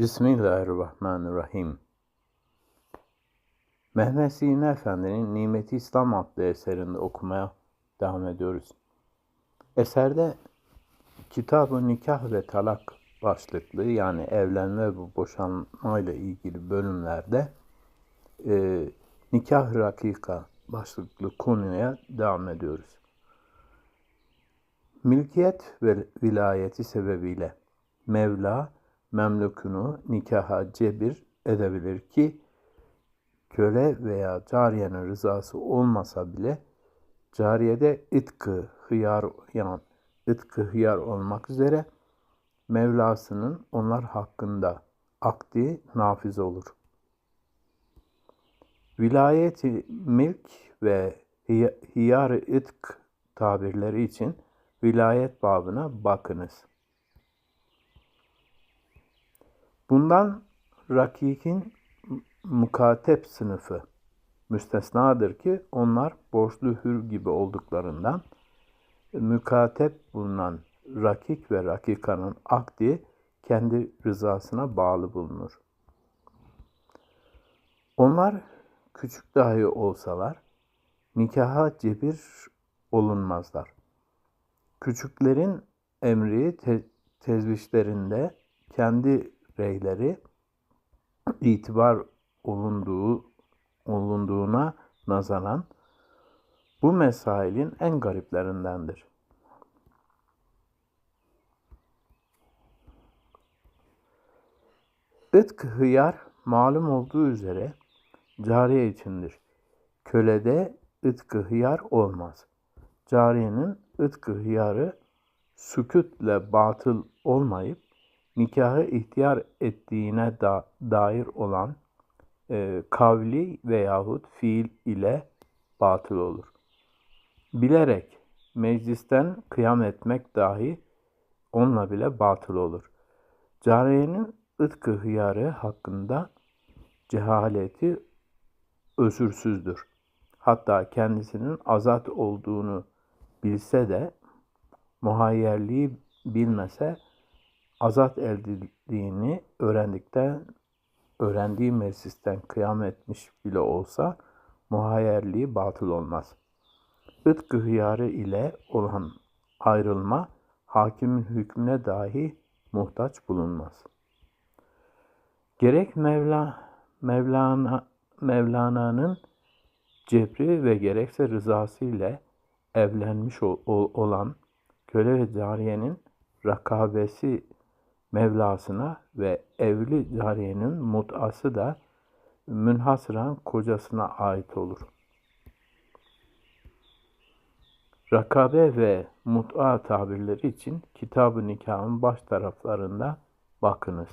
Bismillahirrahmanirrahim. Mehmet Sina Efendi'nin Nimeti İslam adlı eserinde okumaya devam ediyoruz. Eserde Kitab-ı Nikah ve Talak başlıklı yani evlenme ve boşanma ile ilgili bölümlerde e, nikah rakika başlıklı konuya devam ediyoruz. Milkiyet ve vilayeti sebebiyle Mevla memlukunu nikaha cebir edebilir ki köle veya cariyenin rızası olmasa bile cariyede itkı hıyar yani itkı hıyar olmak üzere Mevlasının onlar hakkında akdi nafiz olur. Vilayeti milk ve hiyar itk tabirleri için vilayet babına bakınız. Bundan rakikin mukatep sınıfı müstesnadır ki onlar borçlu hür gibi olduklarından mükatep bulunan rakik ve rakikanın akdi kendi rızasına bağlı bulunur. Onlar küçük dahi olsalar nikaha cebir olunmazlar. Küçüklerin emri te- tezvişlerinde kendi reyleri itibar olunduğu olunduğuna nazaran bu mesailin en gariplerindendir. Itkı hıyar malum olduğu üzere cariye içindir. Kölede ıtkı hıyar olmaz. Cariyenin ıtkı hıyarı sükütle batıl olmayıp nikahı ihtiyar ettiğine da, dair olan e, kavli veyahut fiil ile batıl olur. Bilerek meclisten kıyam etmek dahi onunla bile batıl olur. Cariyenin ıtkı hıyarı hakkında cehaleti özürsüzdür. Hatta kendisinin azat olduğunu bilse de muhayyerliği bilmese azat edildiğini öğrendikten öğrendiği meclisten kıyam etmiş bile olsa muhayyerliği batıl olmaz. Itkı hıyarı ile olan ayrılma hakimin hükmüne dahi muhtaç bulunmaz. Gerek Mevla, Mevlana, Mevlana'nın cebri ve gerekse rızası ile evlenmiş ol, olan köle ve cariyenin rakabesi Mevlasına ve evli cariyenin mutası da münhasıran kocasına ait olur. Rakabe ve mut'a tabirleri için kitab-ı nikahın baş taraflarında bakınız.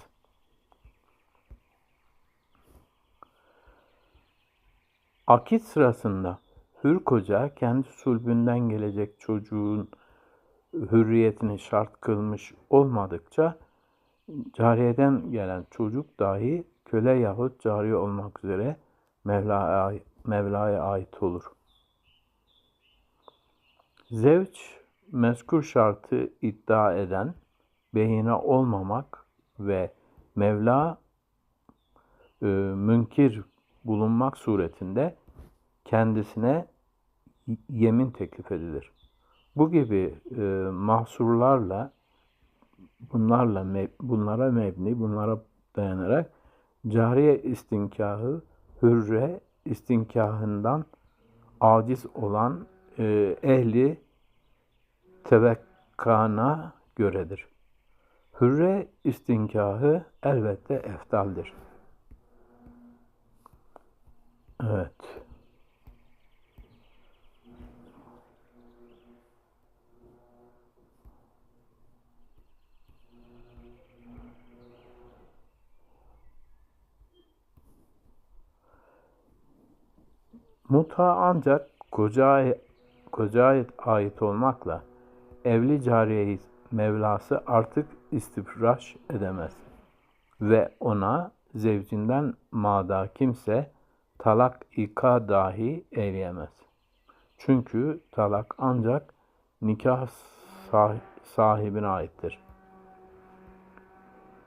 Akit sırasında hür koca kendi sulbünden gelecek çocuğun hürriyetini şart kılmış olmadıkça cariyeden gelen çocuk dahi köle yahut cariye olmak üzere Mevla'ya, Mevla'ya ait olur. Zevç, mezkur şartı iddia eden, beyine olmamak ve Mevla e, münkir bulunmak suretinde kendisine yemin teklif edilir. Bu gibi e, mahsurlarla bunlarla bunlara mebni, bunlara dayanarak cariye istinkahı hürre istinkahından aciz olan e, ehli tevekkana göredir. Hürre istinkahı elbette eftaldir. Evet. Muta ancak kocaya, kocaya ait olmakla evli cariyeyi Mevlası artık istifraş edemez ve ona zevcinden mada kimse talak ika dahi eyleyemez. Çünkü talak ancak nikah sahibine aittir.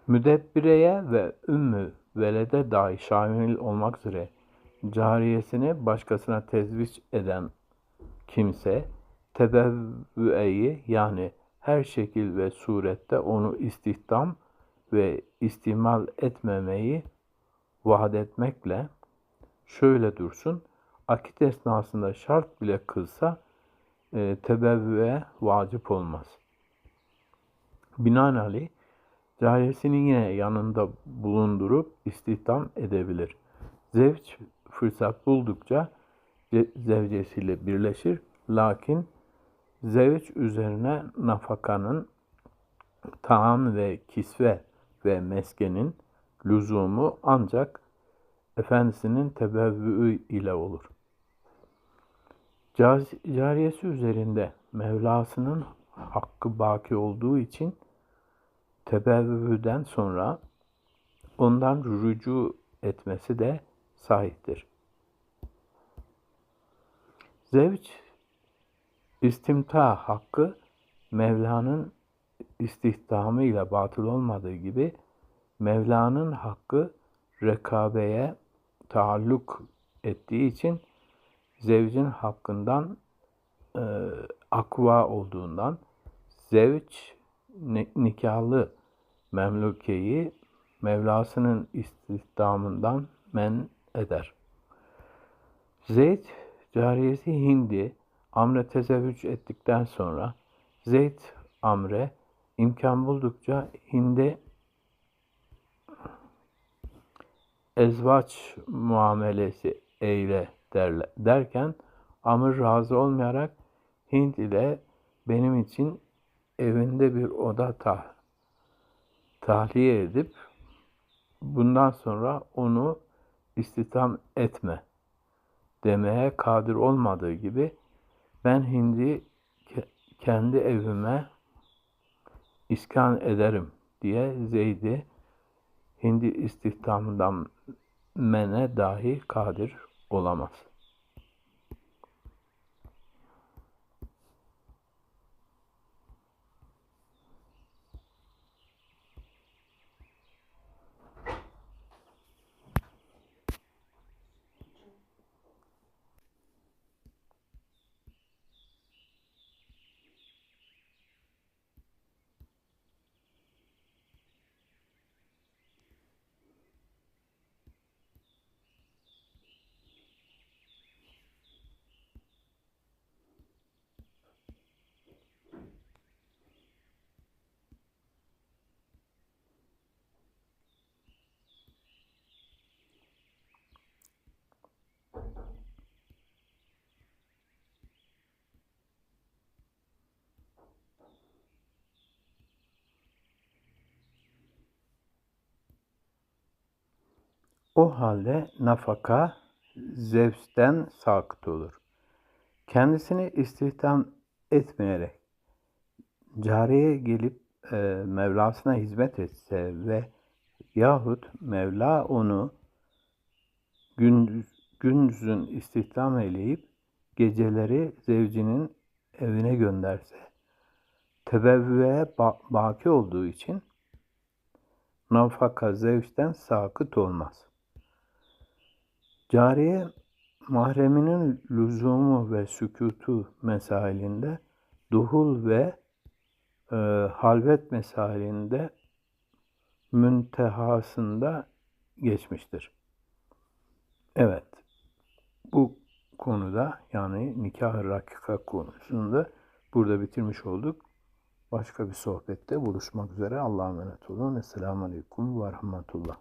Müdebbireye ve ümmü velede dahi şamil olmak üzere cariyesini başkasına tezviç eden kimse tebevvüeyi yani her şekil ve surette onu istihdam ve istimal etmemeyi vaat etmekle şöyle dursun, akit esnasında şart bile kılsa e, tebevvüe vacip olmaz. Binaenaleyh cariyesini yine yanında bulundurup istihdam edebilir. Zevç fırsat buldukça zevcesiyle birleşir. Lakin zevç üzerine nafakanın taam ve kisve ve meskenin lüzumu ancak efendisinin tebevvü ile olur. Cariyesi üzerinde Mevlasının hakkı baki olduğu için tebevvüden sonra ondan rücu etmesi de sahiptir. Zevç istimta hakkı Mevla'nın istihdamı ile batıl olmadığı gibi Mevla'nın hakkı rekabeye taalluk ettiği için zevcin hakkından e, akva olduğundan zevç nikahlı memlukeyi Mevlasının istihdamından men eder. Zeyd cariyesi Hindi Amr'e tezevvüç ettikten sonra Zeyd Amr'e imkan buldukça Hind'e ezvaç muamelesi eyle derler, derken Amr razı olmayarak Hint ile benim için evinde bir oda tah tahliye edip bundan sonra onu istihdam etme demeye kadir olmadığı gibi ben Hindi kendi evime iskan ederim diye Zeyd'i Hindi istihdamından mene dahi kadir olamaz. O halde nafaka zevsten sakıt olur. Kendisini istihdam etmeyerek cariye gelip e, Mevlasına hizmet etse ve yahut Mevla onu gündüz, gündüzün istihdam eyleyip geceleri zevcinin evine gönderse tebevvüye ba- baki olduğu için nafaka zevçten sakıt olmaz. Cariye mahreminin lüzumu ve sükutu mesailinde duhul ve e, halvet mesailinde müntehasında geçmiştir. Evet, bu konuda yani nikah rakika konusunda burada bitirmiş olduk. Başka bir sohbette buluşmak üzere. Allah'a emanet olun. Esselamu Aleyküm ve Rahmetullah.